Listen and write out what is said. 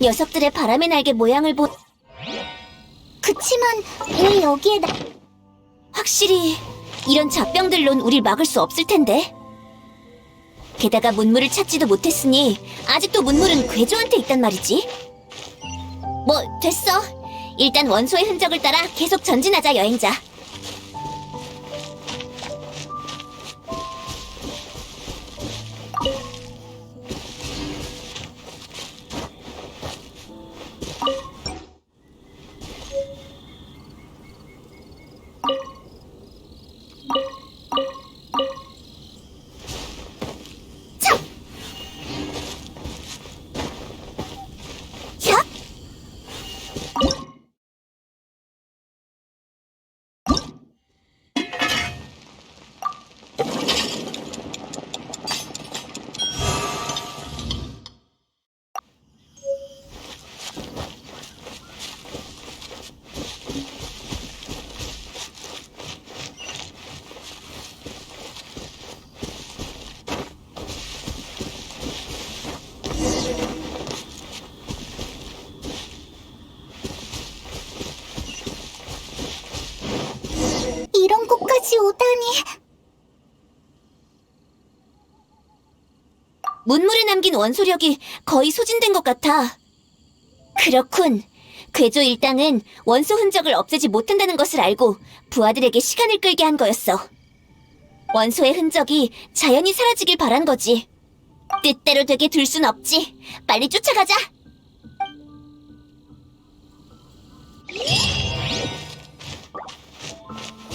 녀석들의 바람의 날개 모양을 보... 그치만 왜 여기에 나... 확실히 이런 잡병들론 우릴 막을 수 없을 텐데. 게다가 문물을 찾지도 못했으니 아직도 문물은 괴조한테 있단 말이지. 뭐 됐어. 일단 원소의 흔적을 따라 계속 전진하자 여행자. Yeah. 곳까지 오다니. 문물에 남긴 원소력이 거의 소진된 것 같아. 그렇군. 괴조 일당은 원소 흔적을 없애지 못한다는 것을 알고 부하들에게 시간을 끌게 한 거였어. 원소의 흔적이 자연히 사라지길 바란 거지. 뜻대로 되게 둘 순 없지. 빨리 쫓아가자.